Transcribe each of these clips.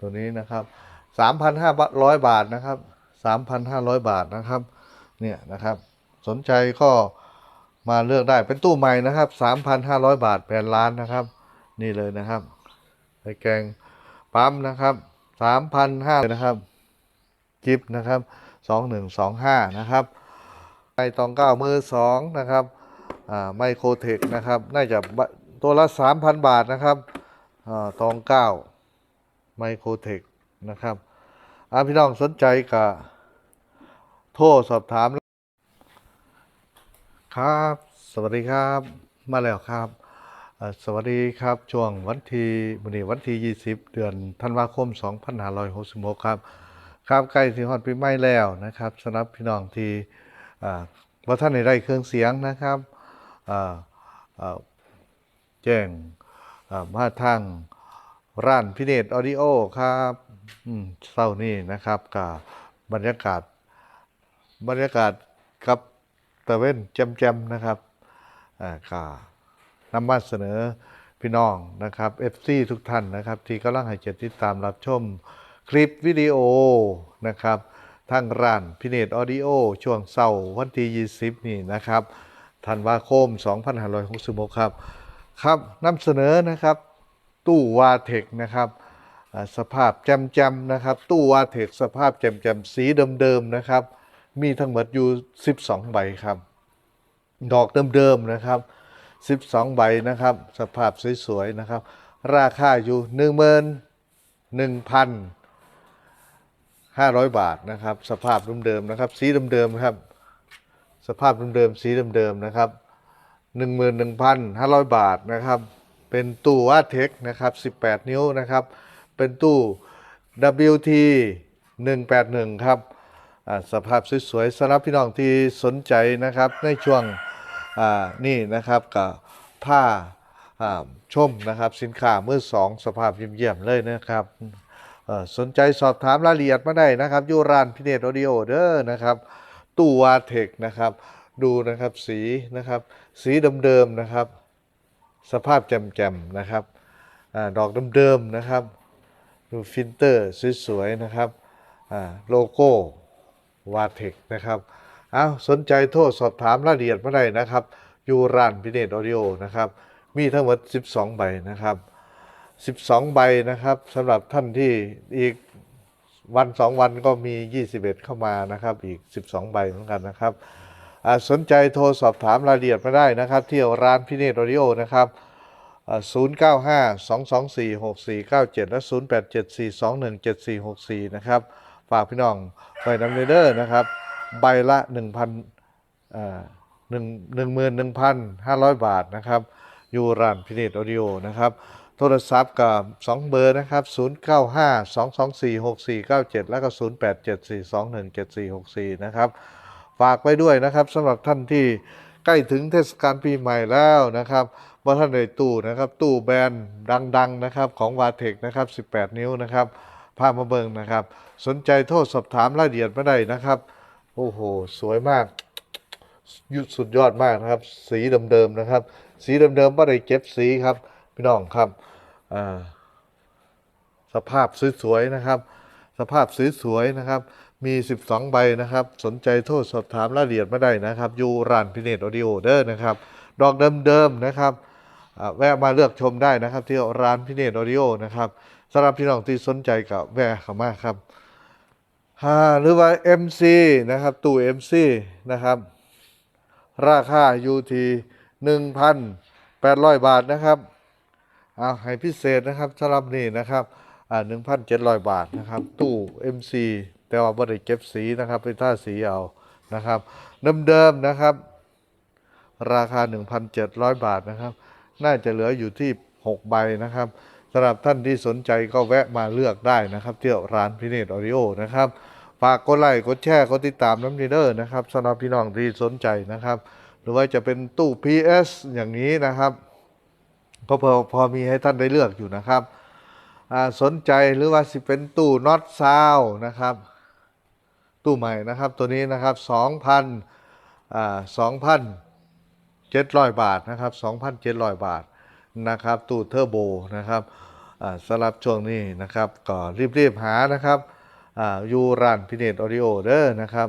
ตัวนี้นะครับสามพันห้าร้อยบาทนะครับสามพันห้าร้อยบาทนะครับเนี่ยนะครับ สนใจก็มาเลือกได้เป็นตู้ใหม่นะครับสามพันห้าร้อยบาทแผ่นล้านนะครับ นี่เลยนะครับไข่แกงปั๊มนะครับสามพันห้านะครับกิฟนะครับสองหนึ่งสองห้านะครับไอตองเก้ามือสองนะครับอ่าไมโครเทคนะครับ น่าจะตัวละสามพันบาทนะครับอ่าตองเก้า ไมโครเทคนะครับอาพี่น้องสนใจกับโทรสอบถาม ครับ สวัสดีครับ มาแล้วครับ สวัสดีครับ ช่วงวันที่มื้อนี้วันที่ 20 เดือนธันวาคม 2566 ครับ ครับใกล้สิฮอดปีใหม่แล้วนะครับสำหรับพี่น้องที่อ่าท่านได้ได้เครื่องเสียงนะครับแจ้งมาทาง ร้านพิเนตออดิโอครับอืมเช้านี้นะครับกับบรรยากาศ บรรยากาศกับตะเว้นแจมๆนะครับอ่าก็นำมาเสนอพี่น้องนะครับ FC ทุกท่านนะครับ ที่กำลังให้เกียรติติดตามรับชมคลิปวิดีโอนะครับทางร้านพิเนตออดิโอช่วงเสาร์วันที่20 นี่นะครับธันวาคม 2566 ครับ ครับนำเสนอนะครับ ตู้วาเทคนะครับสภาพแจมๆนะครับ ตู้วาเทคสภาพแจมๆสีเดิมๆนะครับ มีทั้งหมดอยู่ 12 ใบครับ ดอกเดิมๆนะครับ 12 ใบนะครับ สภาพสวยๆนะครับ ราคาอยู่ 11,500 บาทนะครับ สภาพเดิมๆนะครับ สีเดิมๆครับ สภาพเดิมๆสีเดิมๆนะครับ 11,500 บาทนะครับ เป็นตู้วาเทคนะครับ 18 นิ้วนะครับ เป็นตู้ WT 181 ครับสภาพสวยๆสำหรับพี่น้องที่สนใจนะครับในช่วงนี่นะครับกับผ้าอ่าชมนะครับสินค้ามือสองสภาพเยี่ยมๆเลยนะครับสนใจสอบถามรายละเอียดมาได้นะครับยูรานพิเนตออดิโอเด้อนะครับตู้วาเทคนะครับ ดูนะครับสีนะครับ สีเดิมๆนะครับ สภาพแจ่มๆนะครับอดอกเดิมๆนะครับ ดูฟิลเตอร์สวยๆนะครับโลโก้วาเทคนะครับเอาสนใจโทรสอบถามรายละเอียดมาได้นะครับ อยู่ร้านพิเนตออดิโอนะครับ มีทั้งหมด 12 ใบนะครับ 12 ใบนะครับสำหรับท่านที่อีกวัน 2 วันก็มี 21 เข้ามานะครับ อีก 12 ใบเหมือนกันนะครับ สนใจโทรสอบถามรายละเอียดมาได้นะครับ ที่ร้านพิเนตออดิโอนะครับ 0 9 5 2 2 4 6 4 9 7 และ 0 8 7 4 2 1 7 4 6 4 นะครับ ฝากพี่น้องไปนำเดอร์นะครับ ใบละ 1,000อ่าหนึ่งหนึ่งหมื่นหนึ่งพันห้าร้อยบาทนะครับ อยู่ร้านพิเนตออดิโอนะครับ โทรศัพท์กับ 2 เบอร์นะครับ 0 9 5 2 2 4 6 4 9 7 แล้วก็ 0 8 7 4 2 1 7 4 6 4 นะครับ ฝากไว้ด้วยนะครับสำหรับท่านที่ใกล้ถึงเทศกาลปีใหม่แล้วนะครับว่าท่านในตู้นะครับตู้แบรนด์ดังๆนะครับของวาเทคนะครับ 18 นิ้วนะครับพามาเบิงนะครับ สนใจโทษสอบถามรายละเอียดมาได้นะครับ โอ้โห สวยมากยุดสุดยอดมากนะครับ สีเดิมๆนะครับ สีเดิมๆไม่ได้เก็บสีครับ พี่น้องครับสภาพสวยๆนะครับ สภาพสวยๆนะครับ มี 12 ใบนะครับ สนใจโทษสอบถามรายละเอียดมาได้นะครับ อยู่ร้านพิเนตออดิโอเดอร์นะครับ ดอกเดิมๆนะครับแวะมาเลือกชมได้นะครับ ที่ร้านพิเนตออดิโอนะครับสำหรับพี่น้องที่สนใจกับแวะเข้ามาครับหรือว่า MC นะครับ ตู้ MC นะครับ ราคาอยู่ที่1,800 บาทนะครับเอาให้พิเศษนะครับสำหรับนี่นะครับ อ่า1,700บาทนะครับ ตู้ MC แต่ว่าบ่ได้เก็บสีนะครับเป็นท่าสีเอานะครับเดิมๆนะครับ ราคา 1,700 บาทนะครับ น่าจะเหลืออยู่ที่ 6 ใบนะครับสำหรับท่านที่สนใจก็แวะมาเลือกได้นะครับที่ร้านพิเนตออริโอนะครับฝากกดไลค์กดแชร์กดติดตามน้ำดีเดอร์นะครับสำหรับพี่น้องที่สนใจนะครับ หรือว่าจะเป็นตู้ PS อย่างนี้นะครับ ก็พอพอมีให้ท่านได้เลือกอยู่นะครับ สนใจหรือว่าสิเป็นตู้น็อตซาวนะครับ ตู้ใหม่นะครับตัวนี้นะครับ2,000อ่า2,700 บาทนะครับ2,700 บาทนะครับ ตู้เทอร์โบนะครับสำหรับช่วงนี้นะครับก็รีบๆหานะครับอยู่ร้านพิเนตออดิโอเด้อนะครับ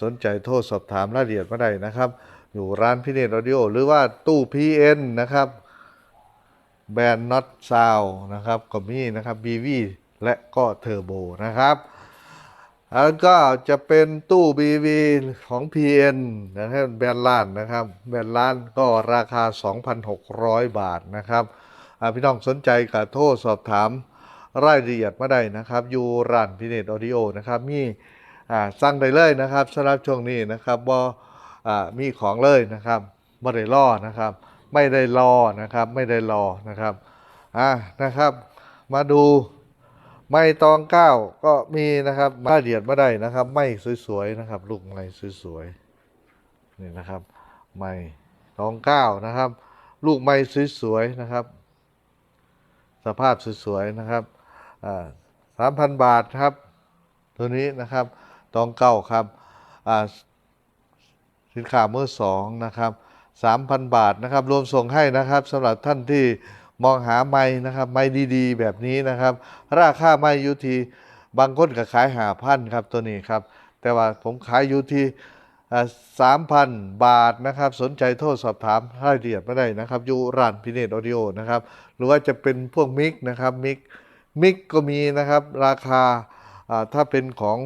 สนใจโทรสอบถามรายละเอียดมาได้นะครับ อยู่ร้านพิเนตออดิโอหรือว่าตู้ PN นะครับ แบรนด์น็อตซาวนะครับก็มีนะครับ BV และก็เทอร์โบนะครับแล้วก็จะเป็นตู้ BV ของ PN นะครับแบรนด์ล้านนะครับแบรนด์ล้านก็ราคา 2,600 บาทนะครับพี่น้องสนใจก็โทรสอบถามรายละเอียดมาได้นะครับ อยู่ร้านพิเนตออดิโอนะครับมีอ่าสั่งได้เลยนะครับสำหรับช่วงนี้นะครับบ่อ่ามีของเลยนะครับบ่ได้ล่อนะครับ ไม่ได้รอนะครับไม่ได้รอนะครับอะนะครับ มาดูไม้ตองเก้าก็มีนะครับมาเดียดมาได้นะครับ ไม้สวยๆนะครับ ลูกไม้สวยๆนี่นะครับ ไม้ตองเก้านะครับ ลูกไม้สวยๆนะครับ สภาพสวยๆนะครับอ่าสามพันบาทครับ ตัวนี้นะครับตองเก้าครับอ่าสินค้ามือสองนะครับ 3,000 บาทนะครับ รวมส่งให้นะครับสำหรับท่านที่มองหาไม้นะครับไม้ดีๆ แบบนี้นะครับ ราคาไม้อยู่ที่บางคนก็ขายหาพันครับตัวนี้ครับ แต่ว่าผมขายอยู่ที่สามพันบาทนะครับ สนใจโทรสอบถามรายละเอียดไมาได้นะครับอยู่ร้านพิเนตออดิโอนะครับ หรือว่าจะเป็นพวกมิกนะครับมิกมิกก็มีนะครับ ราคาถ้าเป็นของ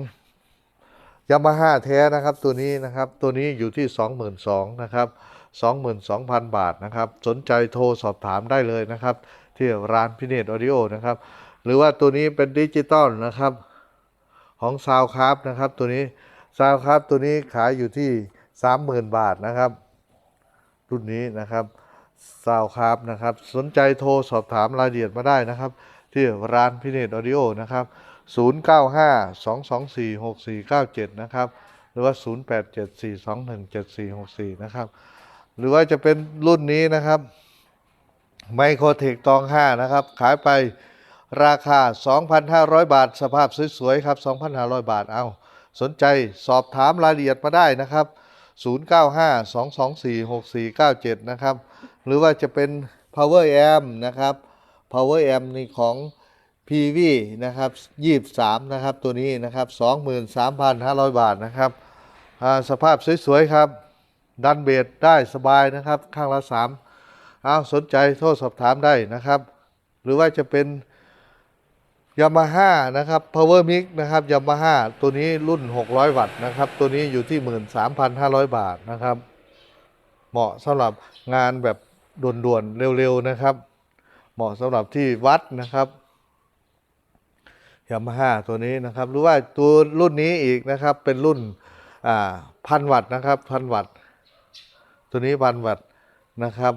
ยามาฮ่าแท้นะครับตัวนี้นะครับตัวนี้อยู่ที่ 22,000นะครับ22,000 บาทนะครับ สนใจโทรสอบถามได้เลยนะครับ ที่ร้านพิเนตออดิโอนะครับ หรือว่าตัวนี้เป็นดิจิตอลนะครับของซาวคราฟนะครับตัวนี้ซาวคราฟตัวนี้ขายอยู่ที่ 30,000 บาทนะครับ รุ่นนี้นะครับซาวคราฟนะครับ สนใจโทรสอบถามรายละเอียดมาได้นะครับ ที่ร้านพิเนตออดิโอนะครับ 0952246497 นะครับ หรือว่า 0874217464 นะครับ หรือว่าจะเป็นรุ่นนี้นะครับไมโครเทคตอง 5 นะครับ ขายไปราคา 2,500 บาท สภาพสวยๆ ครับ 2,500 บาท เอาสนใจสอบถามรายละเอียดมาได้นะครับ 0952246497 นะครับ หรือว่าจะเป็น power amp นะครับ power amp นี่ของ PV นะครับ23 นะครับ ตัวนี้นะครับ 23,500 บาทนะครับสภาพสวยๆครับ ดันเบสได้สบายนะครับ ข้างละ3เอาสนใจโทรสอบถามได้นะครับ หรือว่าจะเป็นยามาฮ่านะครับ Power Mix นะครับยามาฮ่าตัวนี้รุ่น 600 วัตต์นะครับ ตัวนี้อยู่ที่ 13,500 บาทนะครับ เหมาะสำหรับงานแบบด่วนๆเร็วๆนะครับ เหมาะสำหรับที่วัดนะครับยามาฮ่าตัวนี้นะครับ หรือว่าตัวรุ่นนี้อีกนะครับ เป็นรุ่นพันวัตต์นะครับพันวัตต์ตัวนี้พันวัตต์นะครับ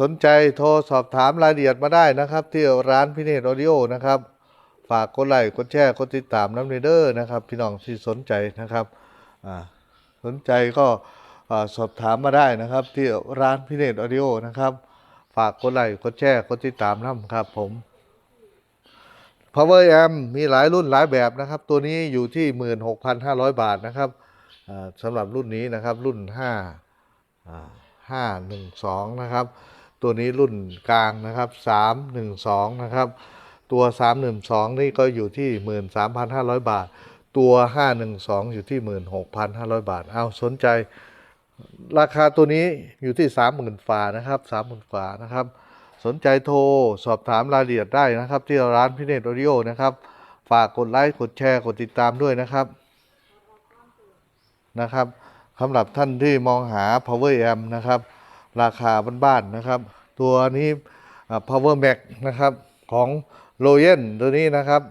สนใจโทรสอบถามรายละเอียดมาได้นะครับ ที่ร้านพิเนตออดิโอนะครับ ฝากกดไลค์กดแชร์กดติดตามน้ำเนเดอร์นะครับ พี่น้องที่สนใจนะครับสนใจก็อสอบถามมาได้นะครับ ที่ร้านพิเนตออดิโอนะครับ ฝากกดไลค์กดแชร์กดติดตามน้ำครับผม Power Amp มีหลายรุ่นหลายแบบนะครับ ตัวนี้อยู่ที่ 16,500 บาทนะครับสำหรับรุ่นนี้นะครับรุ่น5อ่า512 นะครับ ตัวนี้รุ่นกลางนะครับ 312 นะครับ ตัว 312 นี่ก็อยู่ที่ 13,500 บาท ตัว 512 อยู่ที่ 16,500 บาท เอาสนใจ ราคาตัวนี้อยู่ที่ 30,000ฝ่านะครับ30,000ฝ่านะครับ สนใจโทรสอบถามรายละเอียดได้นะครับ ที่ร้านพิเนตออดิโอนะครับ ฝากกดไลค์กดแชร์กดติดตามด้วยนะครับนะครับสำหรับท่านที่มองหา power amp นะครับ ราคาบ้านๆนะครับ ตัวนี้ power max นะครับของ l o y e n ตัวนี้นะครับ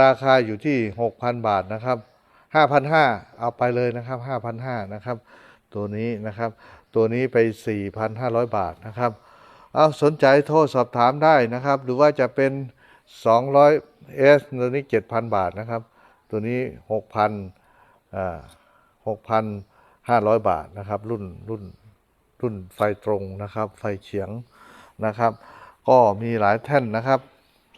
ราคาอยู่ที่ 6,000 บาทนะครับ 5,500 เอาไปเลยนะครับ 5,500 นะครับ ตัวนี้นะครับ ตัวนี้ไป 4,500 บาทนะครับเอาสนใจโทรสอบถามได้นะครับ หรือว่าจะเป็น 200 S ตัวนี้ 7,000 บาทนะครับ ตัวนี้ 6,000อ่า6,500 บาทนะครับ รุ่นรุ่นรุ่นไฟตรงนะครับ ไฟเฉียงนะครับ ก็มีหลายแท่นนะครับ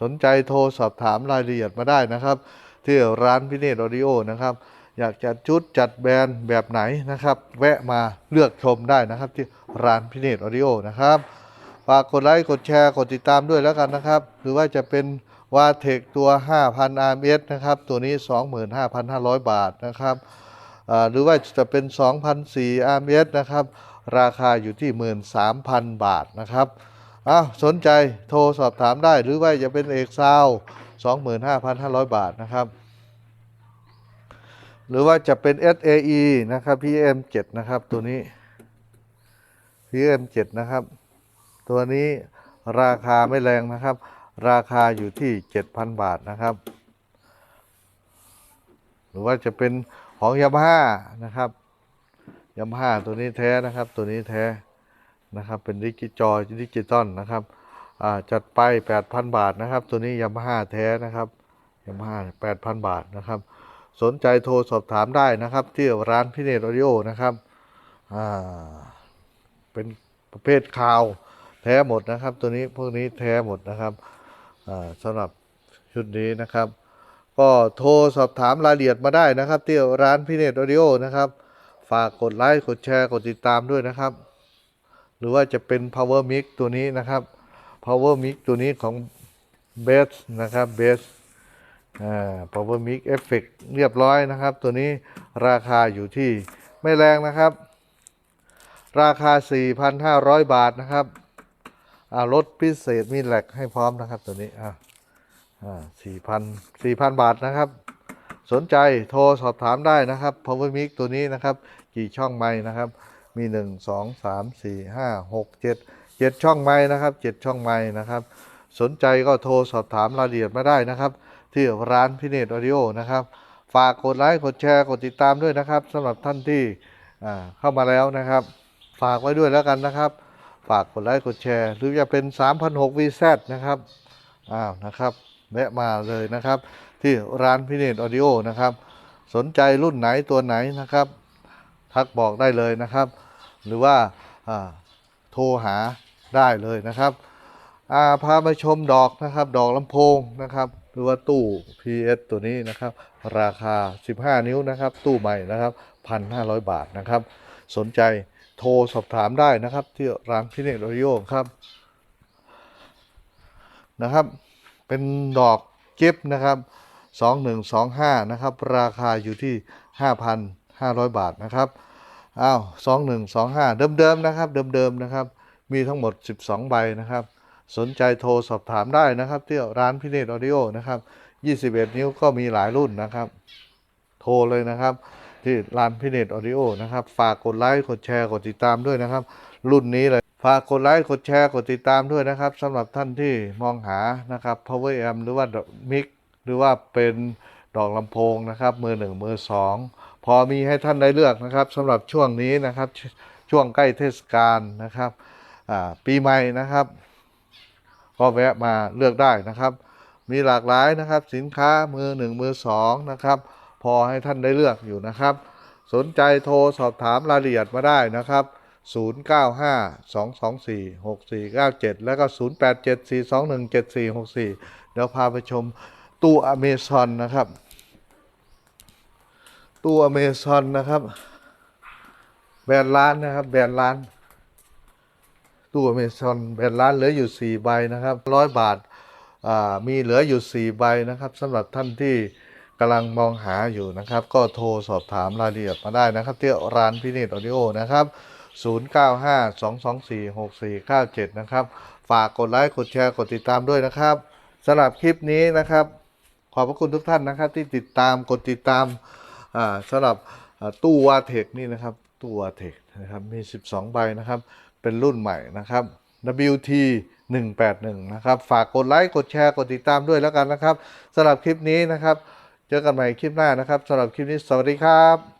สนใจโทรสอบถามรายละเอียดมาได้นะครับ ที่ร้านพิเนตออดิโอนะครับ อยากจัดชุดจัดแบรนด์แบบไหนนะครับ แวะมาเลือกชมได้นะครับ ที่ร้านพิเนตออดิโอนะครับฝากกดไลค์กดแชร์กดติดตามด้วยแล้วกันนะครับ หรือว่าจะเป็นวาเทคตัว 5,000 RMS นะครับ ตัวนี้ 25,500 บาทนะครับหรือว่าจะเป็น 2,004 RMS นะครับ ราคาอยู่ที่ 13,000 บาทนะครับอ้าวสนใจโทรสอบถามได้ หรือว่าจะเป็นเอกซาว 25,500 บาทนะครับ หรือว่าจะเป็น SAE นะครับ PM7 นะครับตัวนี้ PM7 นะครับ ตัวนี้ราคาไม่แรงนะครับ ราคาอยู่ที่ 7,000 บาทนะครับ หรือว่าจะเป็นของยามาฮ่านะครับยามาฮ่าตัวนี้แท้นะครับ ตัวนี้แท้นะครับ เป็นดิจิจอดิจิตอลนะครับ จัดไป 8,000 บาทนะครับ ตัวนี้ยามาฮ่าแท้นะครับยามาฮ่า8,000 บาทนะครับ สนใจโทรสอบถามได้นะครับ ที่ร้านพิเนตออดิโอนะครับอ่าเป็นประเภทข่าวแท้หมดนะครับ ตัวนี้พวกนี้แท้หมดนะครับอ่าสำหรับชุดนี้นะครับ ก็โทรสอบถามรายละเอียดมาได้นะครับ ที่ร้านพิเนตออดิโอนะครับ ฝากกดไลค์กดแชร์กดติดตามด้วยนะครับ หรือว่าจะเป็น power mix ตัวนี้นะครับ power mix ตัวนี้ของ b a s นะครับ b a s อ่า power mix effect เรียบร้อยนะครับ ตัวนี้ราคาอยู่ที่ไม่แรงนะครับ ราคา 4,500 บาทนะครับอ่ารถพิเศษมีแหลกให้พร้อมนะครับตัวนี้อ่าอ่า4,000 4,000บาทนะครับ สนใจโทรสอบถามได้นะครับ power mix ตัวนี้นะครับ กี่ช่องไม้นะครับ มี 1 2 3 4 5 6 7 7ช่องไม้นะครับ7ช่องไม้นะครับ สนใจก็โทรสอบถามรายละเอียดมาได้นะครับ ที่ร้านพิเนตออดิโอนะครับ ฝากกดไลค์กดแชร์กดติดตามด้วยนะครับสำหรับท่านที่เข้ามาแล้วนะครับ ฝากไว้ด้วยแล้วกันนะครับ ฝากกดไลค์กดแชร์ หรือจะเป็น 3,006 VZ นะครับอ้าวนะครับแวะมาเลยนะครับ ที่ร้านพิเนตออดิโอนะครับ สนใจรุ่นไหนตัวไหนนะครับ ทักบอกได้เลยนะครับ หรือว่า โทรหาได้เลยนะครับาพามาชมดอกนะครับ ดอกลำโพงนะครับ หรือว่าตู้ PS ตัวนี้นะครับ ราคา 15 นิ้วนะครับ ตู้ใหม่นะครับ 1,500 บาทนะครับ สนใจโทรสอบถามได้นะครับ ที่ร้านพิเนตออดิโอครับนะครับ เป็นดอกเก็บนะครับ 2125 นะครับ ราคาอยู่ที่ 5,500 บาทนะครับ อ้าว2125เดิมๆนะครับ เดิมๆนะครับ มีทั้งหมด 12 ใบนะครับ สนใจโทรสอบถามได้นะครับ ที่ร้านพิเนตออดิโอนะครับ 21 นิ้วก็มีหลายรุ่นนะครับ โทรเลยนะครับ ที่ร้านพิเนตออดิโอนะครับ ฝากกดไลค์กดแชร์กดติดตามด้วยนะครับ รุ่นนี้เลยฝากกดไลค์กดแชร์กดติดตามด้วยนะครับสำหรับท่านที่มองหานะครับ power amp หรือว่ามิกหรือว่าเป็นดอกลำโพงนะครับมือหนึ่งมือสอง พอมีให้ท่านได้เลือกนะครับสำหรับช่วงนี้นะครับ ช่วงใกล้เทศกาลนะครับปีใหม่นะครับก็แวะมาเลือกได้นะครับ มีหลากหลายนะครับ สินค้ามือหนึ่งมือสองนะครับ พอให้ท่านได้เลือกอยู่นะครับ สนใจโทรสอบถามรายละเอียดมาได้นะครับ0952246497 แล้วก็ 0874217464 เดี๋ยวพาไปชมตู้อเมซอนนะครับ ตู้อเมซอนนะครับ แบรนด์ร้านนะครับ แบรนด์ร้าน ตู้อเมซอนแบรนด์ร้านเหลืออยู่ 4 ใบนะครับร้อยบาทมีเหลืออยู่ 4 ใบนะครับสำหรับท่านที่กำลังมองหาอยู่นะครับ ก็โทรสอบถามรายละเอียดมาได้นะครับ ที่ร้านพินิจออดิโอนะครับ 0952246497 นะครับ ฝากกดไลค์กดแชร์กดติดตามด้วยนะครับสำหรับคลิปนี้นะครับ ขอบพระคุณทุกท่านนะครับที่ติดตามกดติดตาม สำหรับตู้วาเทคนี่นะครับ ตู้วาเทคนะครับมี 12 ใบนะครับ เป็นรุ่นใหม่นะครับ WT 181 นะครับ ฝากกดไลค์ กดแชร์ กดติดตามด้วยแล้วกันนะครับสำหรับคลิปนี้นะครับ เจอกันใหม่คลิปหน้านะครับสำหรับคลิปนี้สวัสดีครับ